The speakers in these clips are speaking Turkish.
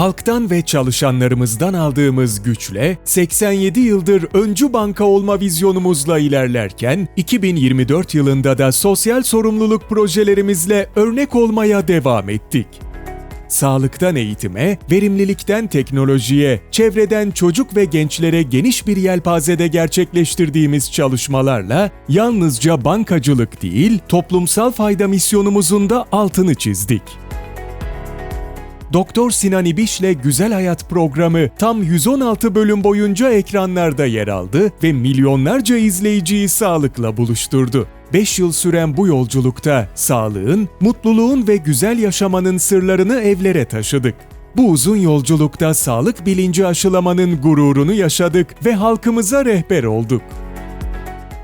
Halktan ve çalışanlarımızdan aldığımız güçle 87 yıldır öncü banka olma vizyonumuzla ilerlerken 2024 yılında da sosyal sorumluluk projelerimizle örnek olmaya devam ettik. Sağlıktan eğitime, verimlilikten teknolojiye, çevreden çocuk ve gençlere geniş bir yelpazede gerçekleştirdiğimiz çalışmalarla yalnızca bankacılık değil, toplumsal fayda misyonumuzun da altını çizdik. Doktor Sinan İbiş'le Güzel Hayat programı tam 116 bölüm boyunca ekranlarda yer aldı ve milyonlarca izleyiciyi sağlıkla buluşturdu. 5 yıl süren bu yolculukta sağlığın, mutluluğun ve güzel yaşamanın sırlarını evlere taşıdık. Bu uzun yolculukta sağlık bilinci aşılamanın gururunu yaşadık ve halkımıza rehber olduk.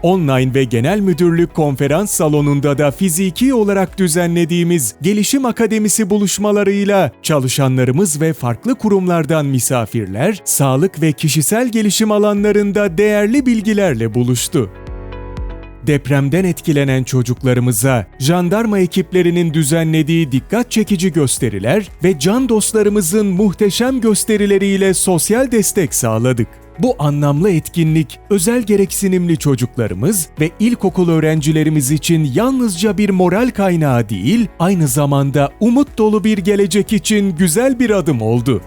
Online ve genel müdürlük konferans salonunda da fiziki olarak düzenlediğimiz Gelişim Akademisi buluşmalarıyla çalışanlarımız ve farklı kurumlardan misafirler, sağlık ve kişisel gelişim alanlarında değerli bilgilerle buluştu depremden etkilenen çocuklarımıza jandarma ekiplerinin düzenlediği dikkat çekici gösteriler ve can dostlarımızın muhteşem gösterileriyle sosyal destek sağladık. Bu anlamlı etkinlik özel gereksinimli çocuklarımız ve ilkokul öğrencilerimiz için yalnızca bir moral kaynağı değil, aynı zamanda umut dolu bir gelecek için güzel bir adım oldu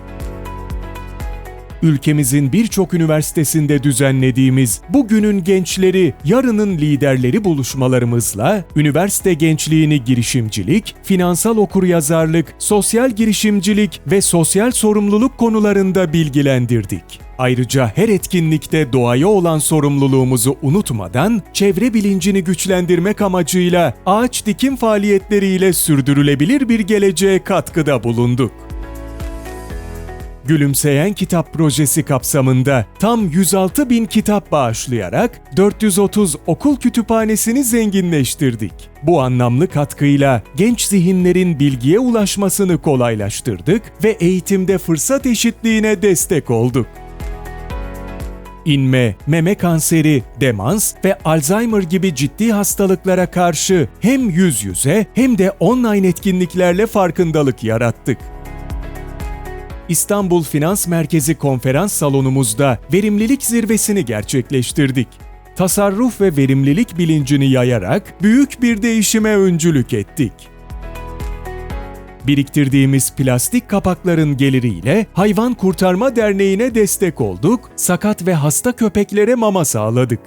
ülkemizin birçok üniversitesinde düzenlediğimiz Bugünün Gençleri, Yarının Liderleri buluşmalarımızla üniversite gençliğini girişimcilik, finansal okuryazarlık, sosyal girişimcilik ve sosyal sorumluluk konularında bilgilendirdik. Ayrıca her etkinlikte doğaya olan sorumluluğumuzu unutmadan çevre bilincini güçlendirmek amacıyla ağaç dikim faaliyetleriyle sürdürülebilir bir geleceğe katkıda bulunduk. Gülümseyen Kitap projesi kapsamında tam 106 bin kitap bağışlayarak 430 okul kütüphanesini zenginleştirdik. Bu anlamlı katkıyla genç zihinlerin bilgiye ulaşmasını kolaylaştırdık ve eğitimde fırsat eşitliğine destek olduk inme, meme kanseri, demans ve Alzheimer gibi ciddi hastalıklara karşı hem yüz yüze hem de online etkinliklerle farkındalık yarattık. İstanbul Finans Merkezi konferans salonumuzda verimlilik zirvesini gerçekleştirdik. Tasarruf ve verimlilik bilincini yayarak büyük bir değişime öncülük ettik. Biriktirdiğimiz plastik kapakların geliriyle Hayvan Kurtarma Derneği'ne destek olduk, sakat ve hasta köpeklere mama sağladık.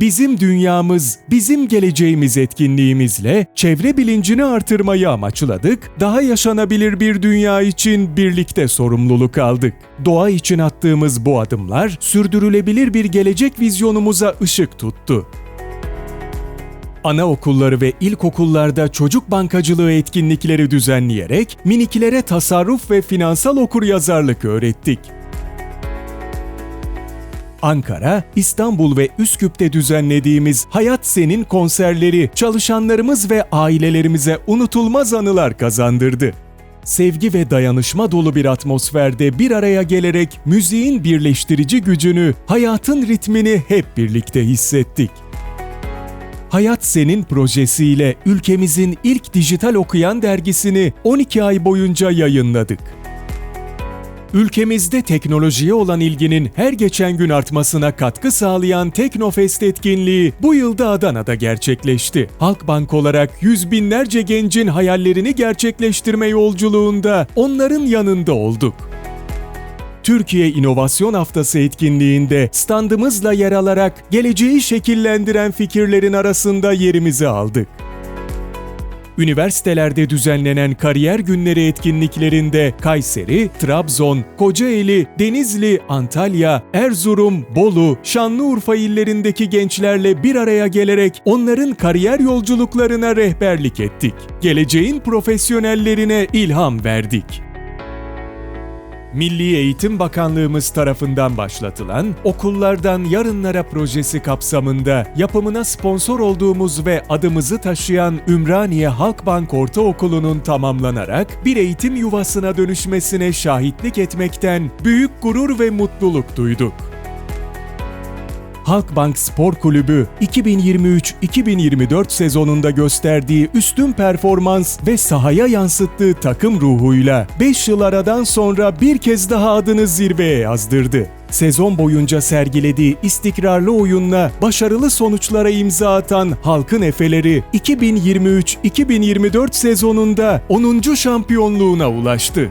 Bizim Dünyamız, Bizim Geleceğimiz etkinliğimizle çevre bilincini artırmayı amaçladık, daha yaşanabilir bir dünya için birlikte sorumluluk aldık. Doğa için attığımız bu adımlar sürdürülebilir bir gelecek vizyonumuza ışık tuttu. Anaokulları ve ilkokullarda çocuk bankacılığı etkinlikleri düzenleyerek minikilere tasarruf ve finansal okuryazarlık öğrettik. Ankara, İstanbul ve Üsküp'te düzenlediğimiz Hayat Senin konserleri çalışanlarımız ve ailelerimize unutulmaz anılar kazandırdı. Sevgi ve dayanışma dolu bir atmosferde bir araya gelerek müziğin birleştirici gücünü, hayatın ritmini hep birlikte hissettik. Hayat Senin projesiyle ülkemizin ilk dijital okuyan dergisini 12 ay boyunca yayınladık ülkemizde teknolojiye olan ilginin her geçen gün artmasına katkı sağlayan Teknofest etkinliği bu yılda Adana'da gerçekleşti. Halkbank olarak yüz binlerce gencin hayallerini gerçekleştirme yolculuğunda onların yanında olduk. Türkiye İnovasyon Haftası etkinliğinde standımızla yer alarak geleceği şekillendiren fikirlerin arasında yerimizi aldık üniversitelerde düzenlenen kariyer günleri etkinliklerinde Kayseri, Trabzon, Kocaeli, Denizli, Antalya, Erzurum, Bolu, Şanlıurfa illerindeki gençlerle bir araya gelerek onların kariyer yolculuklarına rehberlik ettik. Geleceğin profesyonellerine ilham verdik. Milli Eğitim Bakanlığımız tarafından başlatılan Okullardan Yarınlara projesi kapsamında yapımına sponsor olduğumuz ve adımızı taşıyan Ümraniye Halkbank Ortaokulu'nun tamamlanarak bir eğitim yuvasına dönüşmesine şahitlik etmekten büyük gurur ve mutluluk duyduk. Halkbank Spor Kulübü 2023-2024 sezonunda gösterdiği üstün performans ve sahaya yansıttığı takım ruhuyla 5 yıl aradan sonra bir kez daha adını zirveye yazdırdı. Sezon boyunca sergilediği istikrarlı oyunla başarılı sonuçlara imza atan Halkın Efeleri 2023-2024 sezonunda 10. şampiyonluğuna ulaştı.